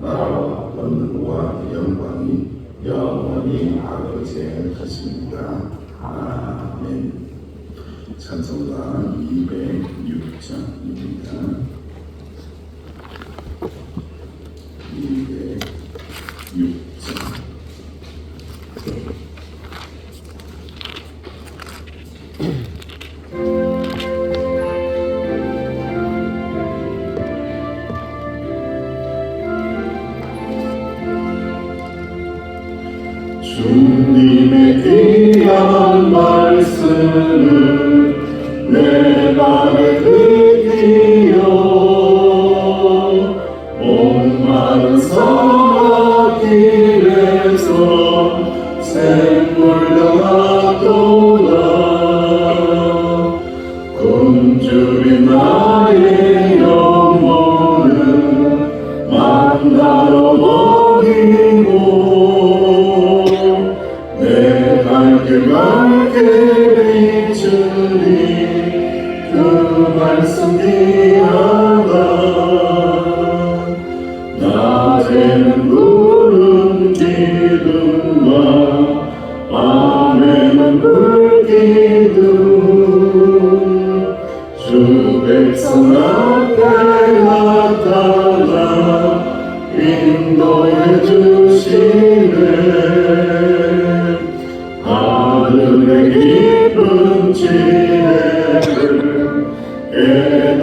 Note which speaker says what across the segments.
Speaker 1: 나라와 권능과 영광이 영원히 아버지의 것입니다. 아멘. 찬송가 206장입니다. 206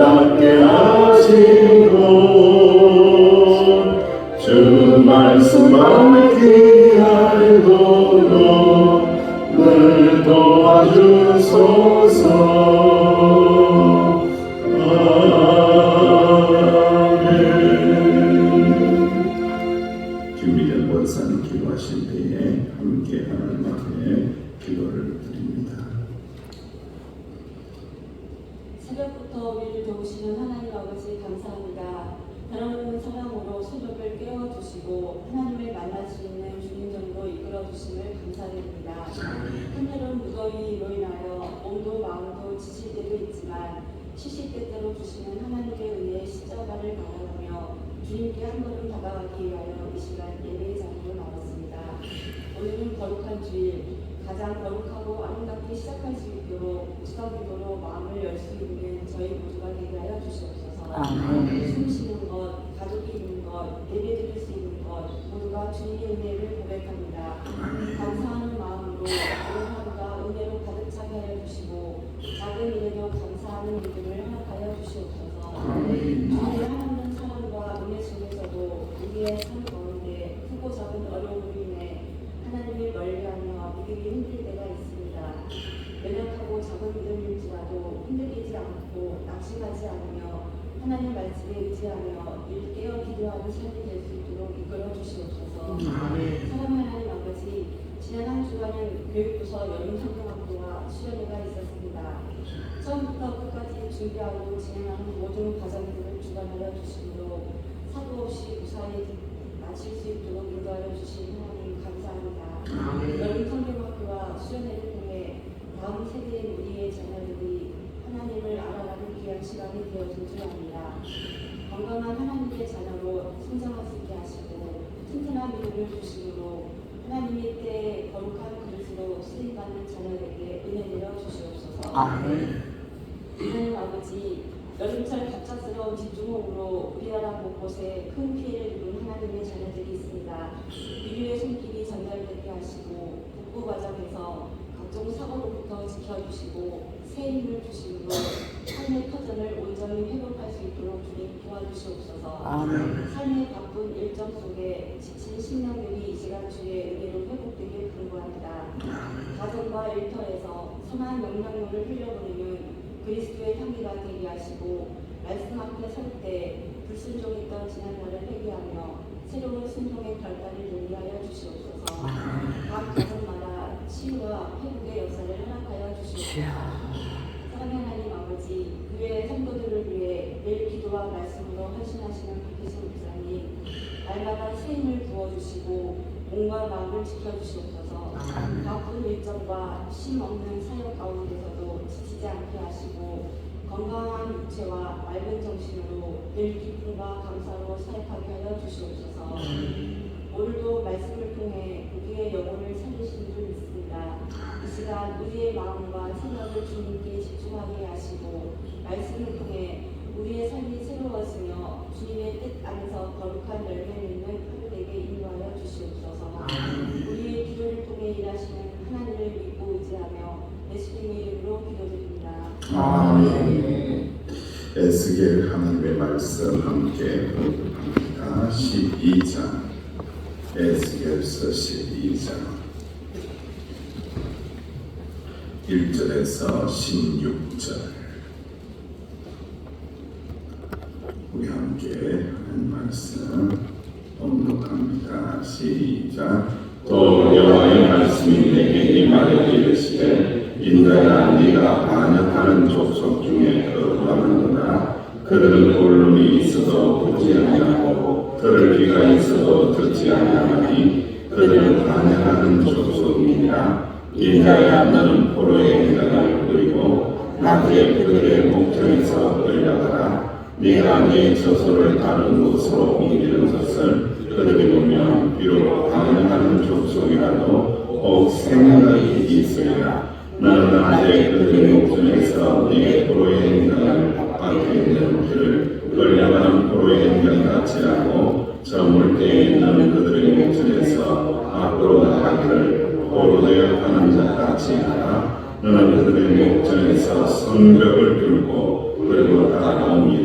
Speaker 1: 깨닫게 하시고 주 말씀만 귀하
Speaker 2: 있지만 쉬실 때때로 주시는 하나님의 은혜의 십자가를 바라보며 주님께 한 걸음 다가가기 위하여 이 시간 예배의 자리로 나왔습니다. 오늘은 거룩한 주일, 가장 거룩하고 아름답게 시작할 수 있도록 추가기도로 마음을 열 수 있는 저희 모두가 되게 하여 주시옵소서.
Speaker 3: 아멘.
Speaker 2: 숨 쉬는 것, 가족이 있는 것, 예배 드릴 수 있는 것 모두가 주님의 은혜를 고백합니다. 감사하는 마음으로 오늘 하루가 은혜로 가득 차게 하여 주시고 작은 일에도 감사하는 일들을 허락하여 주시옵소서. 주님의 하나님 사랑과 은혜 속에서도 우리의 삶 가운데 크고 작은 어려움으로 인해 하나님을 멀리하며 믿음이 흔들 때가 있습니다. 연약하고 작은 믿음일지라도 흔들리지 않고 낙심하지 않으며 하나님 말씀에 의지하며 일 기도하는 삶이 될 수 있도록 이끌어 주시옵소서. 사랑하는 하나님 아버지, 지난 한 주간은 교육부서 여름 성경학교와 수련회가 있었습니다. 처음부터 끝까지 준비하고 진행하는 모든 과정들을 주관하여 주시므로 사고 없이 무사히 마칠 수 있도록 인도하여 주신 하나님 감사합니다. 여름 성경학교와 수련회를 통해 다음 세대의 우리의 자녀들이 하나님을 알아가는 귀한 시간이 되어진 줄 압니다. 건강한 하나님의 자녀로 성장할 수 있게 하시고 튼튼한 믿음을 주심으로 하나님의 때에 거룩한 그릇으로 쓰임받는 자녀에게 은혜 내려 주시옵소서.
Speaker 3: 아멘.
Speaker 2: 하나님 아버지 여름철 갑작스러운 집중호우로 우리나라 곳곳에 큰 피해를 입은 하나님의 자녀들이 있습니다. 인류의 손길이 전달되게 하시고 복구 과정에서 각종 사고로부터 지켜주시고 새 힘을 주심으로 삶의 터전을 온전히 회복할 수 있도록 주님 도와주시옵소서.
Speaker 3: 아멘.
Speaker 2: 삶의 바쁜 일정 속에 지친 신령들이 이 시간 주의 은혜로 회복되길 간구합니다. 가정과 일터에서 선한 영향력을 흘려보내는 그리스도의 향기가 되게 하시고 말씀 앞에 설 때 불순종했던 지난날을 회개하며 새로운 순종의 결단을 누리게 하여 주시옵소서. 각 가정마다 치유와 회복의 역사를 허락하여 주시옵소서. 사랑의 하나님 아버지, 교회 성도들을 위해 늘 기도와 말씀으로 헌신하시는 박희신 목사님, 날마다 새 힘을 부어주시고 몸과 마음을 지켜주시옵소서. 바쁜 일정과 쉼 없는 사역 가운데서도 지치지 않게 하시고 건강한 육체와 맑은 정신으로 늘 기쁨과 감사로 사역하게 하여 주시옵소서. 오늘도 말씀을 통해 우리의 영혼을 살리신 줄 믿습니다. 이 시간 우리의 마음과 생각을 주님께 집중하게 하시고 말씀을 통해 우리의 삶이 새로워지며 주님의 뜻 안에서 거룩한 열매를 맺는 하루 되게 인도하여 주시옵소서. 우리의 기도를 통해 일하시는 하나님을 믿고 의지하며 예수님의 이름으로 기도드립니다.
Speaker 1: 아멘. 에스겔 하나님의 말씀 함께 공부합니다. 12장 에스겔서 12장 1절에서 16절 우리 함께 하는 말씀 봉독합니다. 시작. 또 여호와의 말씀이 내게 임하여 이르시되 인자야 네가 반역하는 족속 중에 거하는도다 그들은 언론이 있어도 보지 아니하고 들을 귀가 있어도 듣지 아니하니 그들은 반역하는 족속이니라. 인자야 너는 포로의 인간을 그리고 나그의 그들의 목전에서 끌려가라 네 저소를 다른 곳으로 옮기는 것을 그들이 보면 비록 반응하는 족속이라도 꼭 생각이 있으리라 너는 낮에 그들의 목전에서 네 포로의 인간을 밖에 있는 길을 끌려가는 포로의 인간 같이 하고 저물 때에 너는 그들의 목전에서 앞으로 나가기를 포로되어 가는 자 같이 하라. 너는 그들의 목전에서 성벽을 뚫고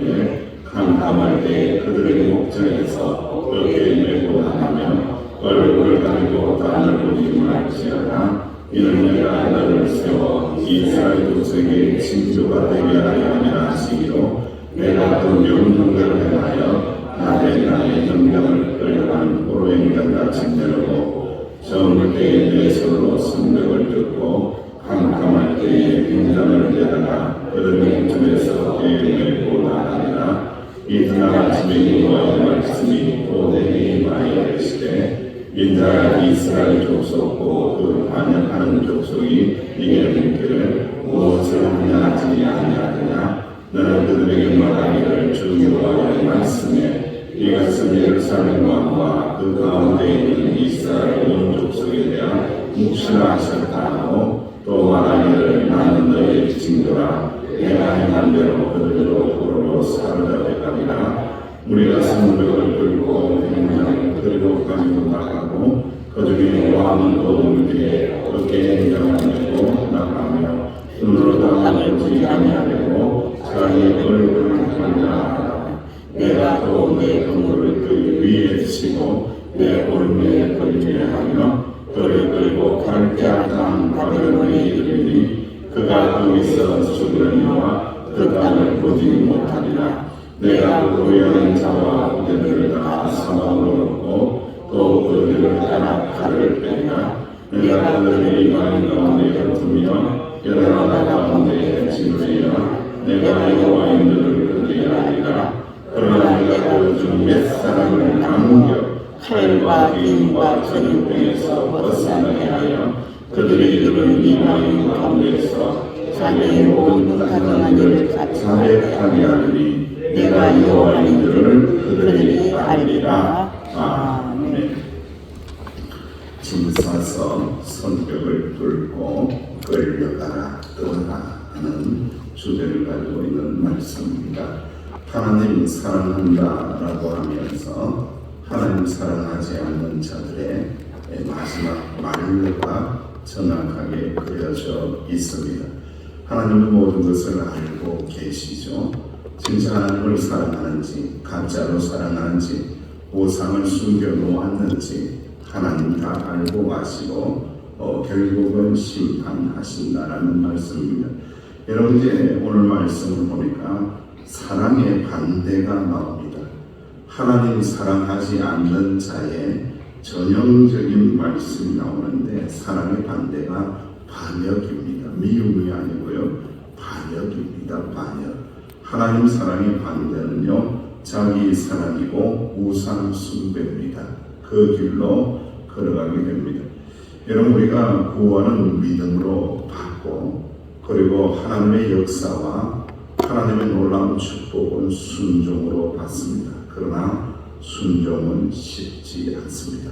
Speaker 1: 다가오기에 캄캄할 때 그들의 목전에서 어깨에 메고 나가며 얼굴을 가리고 땅을 보지 말지어다. 이는 내가 너를 세워 이스라엘 도생의 징조가 되게 하려 함이라 하시기로 내가 그 명령대로 행하여 나의 나의 명령을 끌려가는 포로의 인간같이 내려고 저물 때에 내 손으로 성벽을 뚫고 캄캄할 때에 빈장을 내다가 그들의 목전에서 깨매고 나가니라 이튿날 아침에 여호와의 말씀이 또 내게 임하여 이르시되 인자야 이스라엘 족속고 그 반역하는 족속이 이게 묻기를 무엇을 하냐지 아니하느냐 너는 그들에게 말하기를 주 여호와의 말씀에 이것은 예루살렘 왕과 그 가운데 있는 이스라엘 온 족속에 대한 묵시라 하셨다 하고 또 말하기를 나는 너희의 징조라 내가 행한 대로 그들로 도로 사로잡게 하리라 우리가 성벽을 뚫고 행장 그리고 가지고 나가고 그 중에 왕은 어둠 뒤에 어깨에 행장을 메고 나가며 눈으로 땅을 아니하려고 자기 얼굴을 한다 내가 또내 그물을 그 위에 치고 내 오른에 걸리하며 그를 끌고 갈대아 땅 바벨론에 이르리니 그가 거기서 죽으려니와 그 땅을 보지 못하리라 내가 그 고연한 자와 그들을 다 사망으로 놓고 또 그들을 따라 칼을 빼리라 내가 그들의 이방 가운데 흩으며 여러 나라 가운데 짓으리라 내가 여호와의 눈을 그들이 아니라 그러나 내가 그중 몇 사람을 남겨 칼과 기인과 전유병에서 벗어나게 하여 그들의 이름을 이방인 가운데서 자기의 모든 가정한 일을 자백하게 하리니 내가 여호와인 줄을 그들이 알리라. 아멘. 짐 싸서 성벽을 뚫고 끌려가라. 떠나라 하는 주제를 가지고 있는 말씀입니다. 하나님 사랑한다라고 하면서 하나님 사랑하지 않는 자들의 마지막 말로가 정확하게 그려져 있습니다. 하나님은 모든 것을 알고 계시죠. 진짜 하나님을 사랑하는지 가짜로 사랑하는지 우상을 숨겨 놓았는지 하나님 다 알고 가시고 어, 결국은 심판하신다라는 말씀입니다. 여러분 이제 오늘 말씀을 보니까 사랑의 반대가 나옵니다. 하나님 사랑하지 않는 자의 전형적인 말씀이 나오는데 사랑의 반대가 반역입니다. 미움이 아니고요. 반역입니다. 반역. 하나님 사랑의 반대는요. 자기 사랑이고 우상 숭배입니다. 그 길로 걸어가게 됩니다. 여러분 우리가 구원은 믿음으로 받고 그리고 하나님의 역사와 하나님의 놀라운 축복은 순종으로 받습니다. 그러나 순종은 쉽지 않습니다.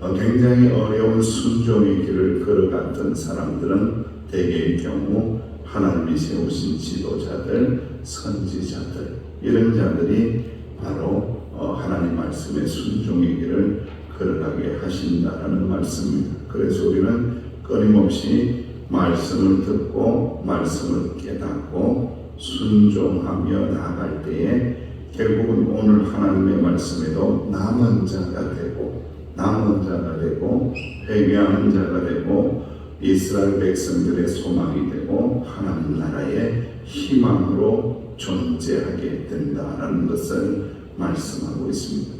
Speaker 1: 어, 굉장히 어려운 순종의 길을 걸어갔던 사람들은 대개의 경우 하나님이 세우신 지도자들, 선지자들 이런 자들이 바로 어, 하나님 말씀의 순종의 길을 걸어가게 하신다라는 말씀입니다. 그래서 우리는 끊임없이 말씀을 듣고 말씀을 깨닫고 순종하며 나아갈 때에 결국은 오늘 하나님의 말씀에도 남은 자가 되고 남은 자가 되고 회개하는 자가 되고 이스라엘 백성들의 소망이 되고 하나님 나라의 희망으로 존재하게 된다라는 것을 말씀하고 있습니다.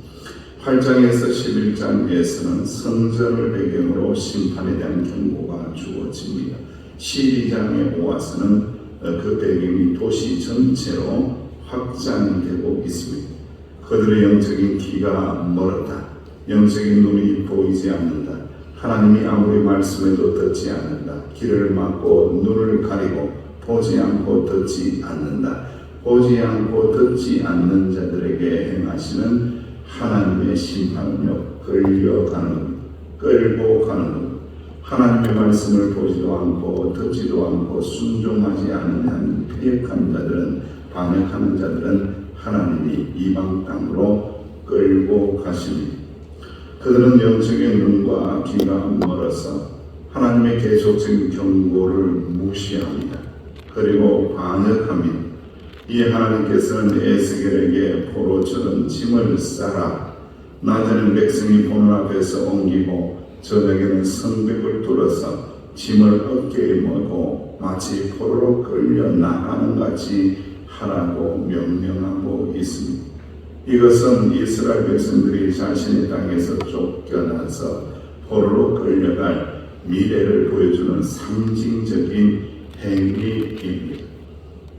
Speaker 1: 8장에서 11장에서는 성전을 배경으로 심판에 대한 경고가 주어집니다. 12장에 와서는 그 배경이 도시 전체로 확장되고 있습니다. 그들의 영적인 귀가 멀었다. 영적인 눈이 보이지 않는다. 하나님이 아무리 말씀해도 듣지 않는다. 귀를 막고 눈을 가리고 보지 않고 듣지 않는다. 보지 않고 듣지 않는 자들에게 행하시는 하나님의 심판은요 끌려가는. 끌고 가는. 하나님의 말씀을 보지도 않고 듣지도 않고 순종하지 않는 한 패역한 자들은 반역하는 자들은 하나님이 이방 땅으로 끌고 가십니다. 그들은 영적인 눈과 귀가 멀어서 하나님의 계속적인 경고를 무시합니다. 그리고 반역합니다. 이 하나님께서는 에스겔에게 포로처럼 짐을 싸라. 낮에는 백성이 보는 앞에서 옮기고 저녁에는 성벽을 뚫어서 짐을 어깨에 메고 마치 포로로 끌려 나가는 같이 하라고 명령하고 있습니다. 이것은 이스라엘 백성들이 자신의 땅에서 쫓겨나서 포로로 끌려갈 미래를 보여주는 상징적인 행위입니다.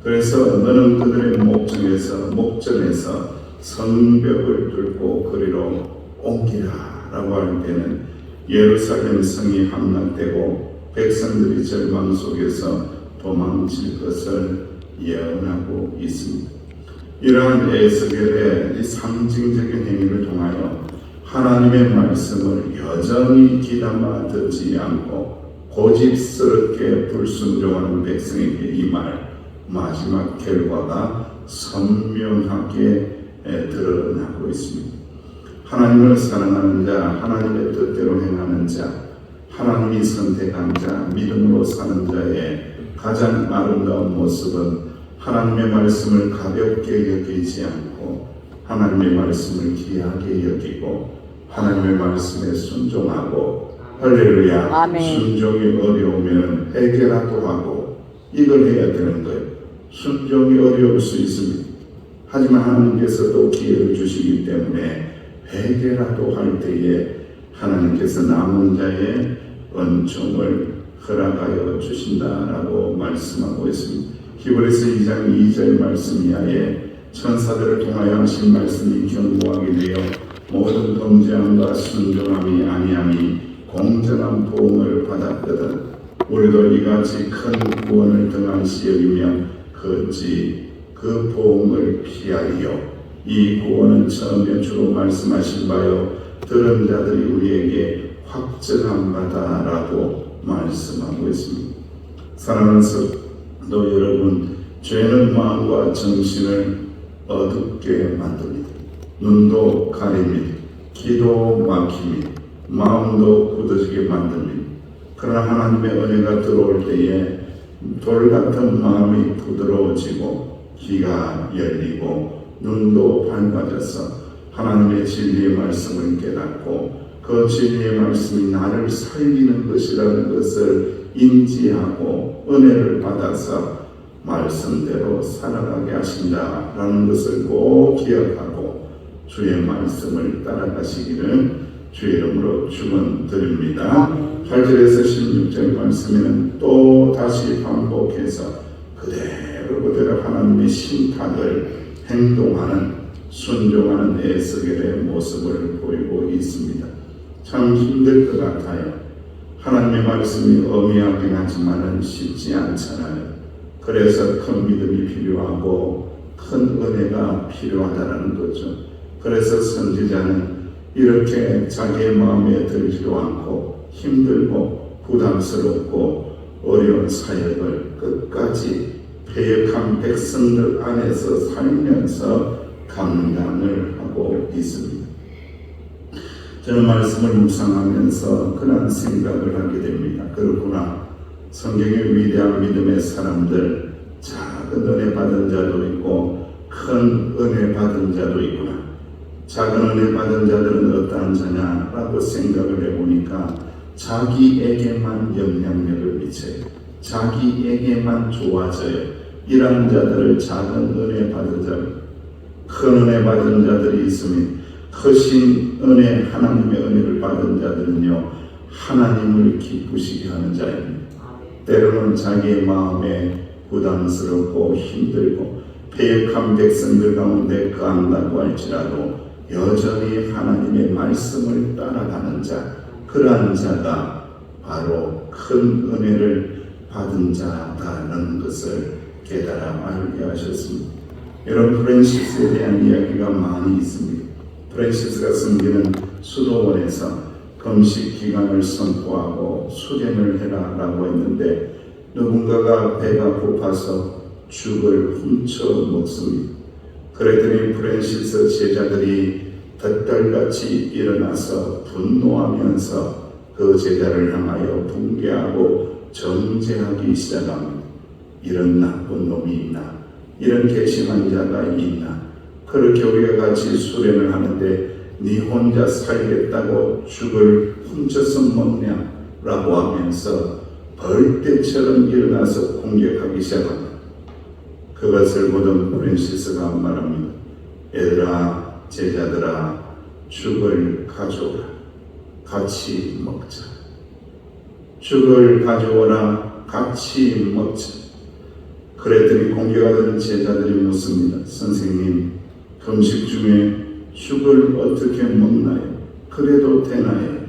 Speaker 1: 그래서 너는 그들의 목전에서 목전에서 성벽을 뚫고 그리로 옮기라라고 할 때는 예루살렘 성이 함락되고 백성들이 절망 속에서 도망칠 것을 예언하고 있습니다. 이러한 에스겔의 이 상징적인 행위를 통하여 하나님의 말씀을 여전히 귀담아 듣지 않고 고집스럽게 불순종하는 백성에게 이 말 마지막 결과가 선명하게 드러나고 있습니다. 하나님을 사랑하는 자, 하나님의 뜻대로 행하는 자, 하나님이 선택한 자, 믿음으로 사는 자의 가장 아름다운 모습은 하나님의 말씀을 가볍게 여기지 않고 하나님의 말씀을 귀하게 여기고 하나님의 말씀에 순종하고 할렐루야
Speaker 3: 아멘.
Speaker 1: 순종이 어려우면 해결하도 하고 이걸 해야 되는 거예요. 순종이 어려울 수 있습니다. 하지만 하나님께서도 기회를 주시기 때문에 회개라도 할 때에 하나님께서 남은 자의 은총을 허락하여 주신다라고 말씀하고 있습니다. 히브리서 2장 2절 말씀 이하에 천사들을 통하여 하신 말씀이 경고하게 되어 모든 범죄함과 순종함이 아니함이 공정한 보응을 받았거든. 우리도 이같이 큰 구원을 등한시 여기며 그지 그 보응을 피하리요. 이 구원은 처음에 주로 말씀하신 바요. 들은 자들이 우리에게 확증한 바다라고 말씀하고 있습니다. 사랑하는 성도 여러분, 죄는 마음과 정신을 어둡게 만듭니다. 눈도 가립니다. 귀도 막힙니다. 마음도 굳어지게 만듭니다. 그러나 하나님의 은혜가 들어올 때에 돌 같은 마음이 부드러워지고 귀가 열리고 눈도 밝아져서 하나님의 진리의 말씀을 깨닫고 그 진리의 말씀이 나를 살리는 것이라는 것을 인지하고 은혜를 받아서 말씀대로 살아가게 하신다라는 것을 꼭 기억하고 주의 말씀을 따라가시기를 주의 이름으로 축원드립니다. 8절에서 16절 말씀에는 또 다시 반복해서 그대로 그대로 하나님의 심판을 행동하는 순종하는 에스겔의 모습을 보이고 있습니다. 참 힘들 것 같아요. 하나님의 말씀이 어미하긴 하지만은 쉽지 않잖아요. 그래서 큰 믿음이 필요하고 큰 은혜가 필요하다는 거죠. 그래서 선지자는 이렇게 자기의 마음에 들지도 않고 힘들고 부담스럽고 어려운 사역을 끝까지 패역한 백성들 안에서 살면서 감당을 하고 있습니다. 저는 말씀을 묵상하면서 그런 생각을 하게 됩니다. 그렇구나. 성경의 위대한 믿음의 사람들, 작은 은혜 받은 자도 있고, 큰 은혜 받은 자도 있구나. 작은 은혜 받은 자들은 어떠한 자냐라고 생각을 해보니까 자기에게만 영향력을 미쳐요. 자기에게만 좋아져요. 이런 자들을 작은 은혜 받은 자, 큰 은혜 받은 자들이 있으면 크신 은혜, 하나님의 은혜를 받은 자들은요, 하나님을 기쁘시게 하는 자입니다. 때로는 자기의 마음에 부담스럽고 힘들고 폐역한 백성들 가운데 깐다고 할지라도 여전히 하나님의 말씀을 따라가는 자, 그러한 자가 바로 큰 은혜를 받은 자다는 것을 깨달아 알게 하셨습니다. 여러분 프랜시스에 대한 이야기가 많이 있습니다. 프랜시스가 섬기는 수도원에서 금식 기간을 선포하고 수련을 해라라고 했는데 누군가가 배가 고파서 죽을 훔쳐 먹습니다. 그랬더니 프랜시스 제자들이 덧달같이 일어나서 분노하면서 그 제자를 향하여 붕괴하고 정죄하기 시작합니다. 이런 나쁜 놈이 있나? 이런 괘씸한 자가 있나? 그렇게 우리가 같이 수련을 하는데 네 혼자 살겠다고 죽을 훔쳐서 먹냐? 라고 하면서 벌떼처럼 일어나서 공격하기 시작합니다. 그것을 보던 프랜시스가 말합니다. 얘들아, 제자들아, 죽을 가져오라. 같이 먹자. 죽을 가져오라. 같이 먹자. 그랬더니 공격하던 제자들이 묻습니다. 선생님, 금식 중에 죽을 어떻게 먹나요? 그래도 되나요?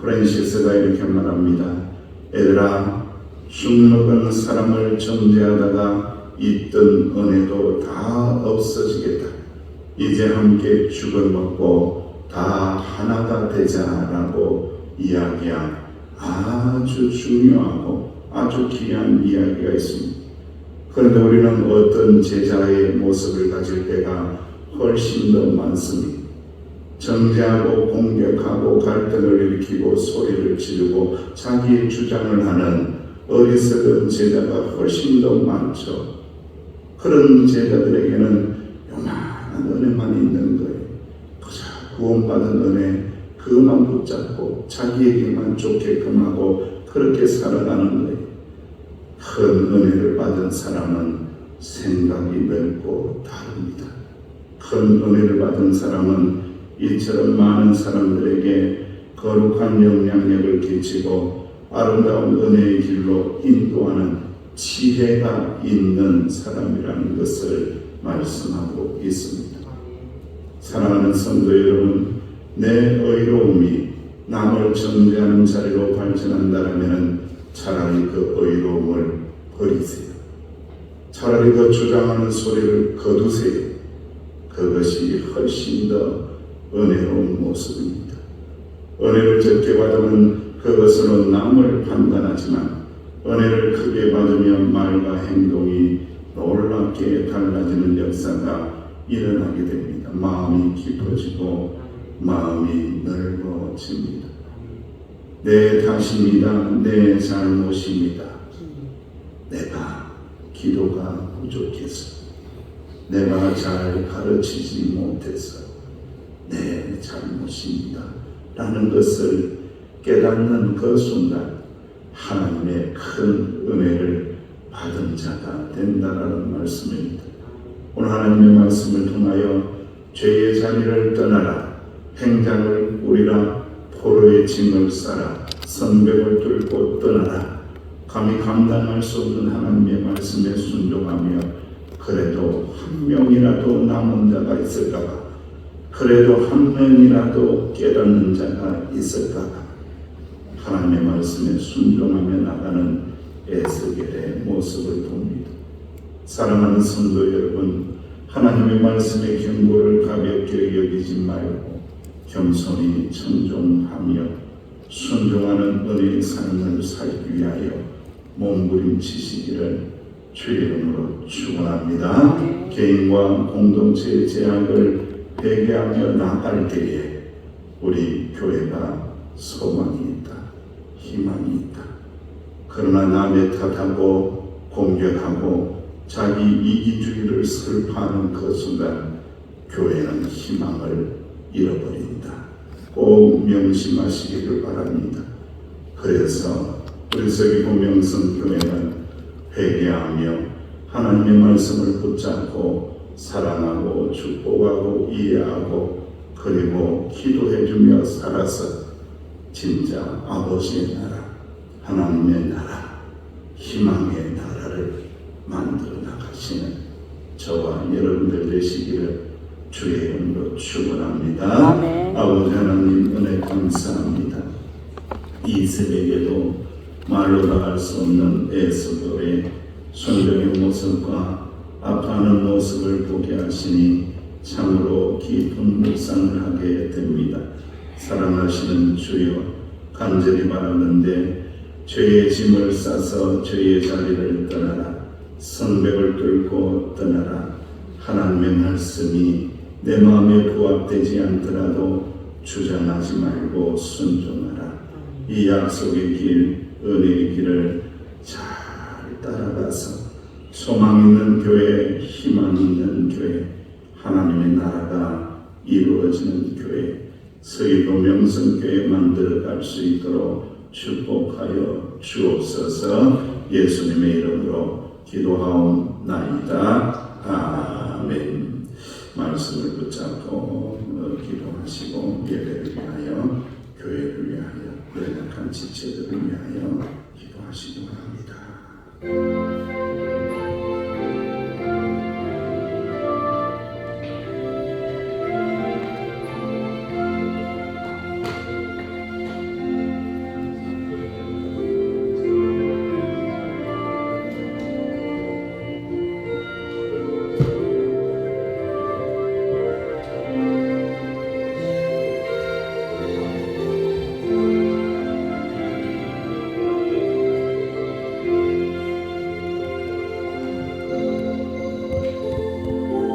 Speaker 1: 프랜시스가 이렇게 말합니다. 얘들아, 죽 먹은 사람을 정죄하다가 있던 은혜도 다 없어지겠다. 이제 함께 죽을 먹고 다 하나가 되자라고 이야기한 아주 중요하고 아주 귀한 이야기가 있습니다. 그런데 우리는 어떤 제자의 모습을 가질 때가 훨씬 더 많습니다. 정죄하고 공격하고 갈등을 일으키고 소리를 지르고 자기의 주장을 하는 어리석은 제자가 훨씬 더 많죠. 그런 제자들에게는 요만한 은혜만 있는 거예요. 그저 구원받은 은혜 그것만 붙잡고 자기에게만 좋게끔 하고 그렇게 살아가는 거예요. 큰 은혜를 받은 사람은 생각이 넓고 다릅니다. 큰 은혜를 받은 사람은 이처럼 많은 사람들에게 거룩한 영향력을 끼치고 아름다운 은혜의 길로 인도하는 지혜가 있는 사람이라는 것을 말씀하고 있습니다. 사랑하는 성도 여러분, 내 의로움이 남을 정죄하는 자리로 발전한다면 차라리 그 의로움을 버리세요. 차라리 그 주장하는 소리를 거두세요. 그것이 훨씬 더 은혜로운 모습입니다. 은혜를 적게 받으면 그것으로 남을 판단하지만 은혜를 크게 받으면 말과 행동이 놀랍게 달라지는 역사가 일어나게 됩니다. 마음이 깊어지고 마음이 넓어집니다. 내 탓입니다. 내 잘못입니다. 내가 기도가 부족해서 내가 잘 가르치지 못해서 내 잘못입니다. 라는 것을 깨닫는 그 순간 하나님의 큰 은혜를 받은 자가 된다라는 말씀입니다. 오늘 하나님의 말씀을 통하여 죄의 자리를 떠나라 행장을 꾸리라 포로의 짐을 싸라 선벽을 뚫고 떠나라 감히 감당할 수 없는 하나님의 말씀에 순종하며 그래도 한 명이라도 남은 자가 있을까봐 그래도 한 명이라도 깨닫는 자가 있을까봐 하나님의 말씀에 순종하며 나가는 에스겔의 모습을 봅니다. 사랑하는 성도 여러분, 하나님의 말씀의 경고를 가볍게 여기지 말고 겸손히 청종하며 순종하는 은혜의 삶을 살기 위하여 몸부림치시기를 주의 이름으로 축원합니다. 개인과 공동체의 제약을 회개하며 나갈 때에 우리 교회가 소망이 있다, 희망이 있다. 그러나 남의 탓하고 공격하고 자기 이기주의를 슬퍼하는 그 순간 교회는 희망을 잃어버린다. 꼭 명심하시기를 바랍니다. 그래서 우리 서귀포 명성 교회는 회개하며 하나님의 말씀을 붙잡고 사랑하고 축복하고 이해하고 그리고 기도해주며 살아서 진짜 아버지의 나라 하나님의 나라 희망의 나라를 만들어 나가시는 저와 여러분들 되시기를 주의 이름으로 축원합니다. 아버지 하나님 은혜 감사합니다. 이 새벽에도 말로 다할수 없는 에스더의 순종의 모습과 아파하는 모습을 보게 하시니 참으로 깊은 묵상을 하게 됩니다. 사랑하시는 주여 간절히 바라는데 죄의 짐을 싸서 죄의 자리를 떠나라 성벽을 뚫고 떠나라 하나님의 말씀이 내 마음에 부합되지 않더라도 주장하지 말고 순종하라 이 약속의 길 은혜의 길을 잘 따라가서 소망 있는 교회 희망 있는 교회 하나님의 나라가 이루어지는 교회 서희도 명성교회 만들어 갈 수 있도록 축복하여 주옵소서 예수님의 이름으로 기도하옵나이다. 아멘. 말씀을 붙잡고 어, 기도하시고 예배를 위하여 교회를 위하여 연약한 지체들을 위하여 기도하시기 바랍니다.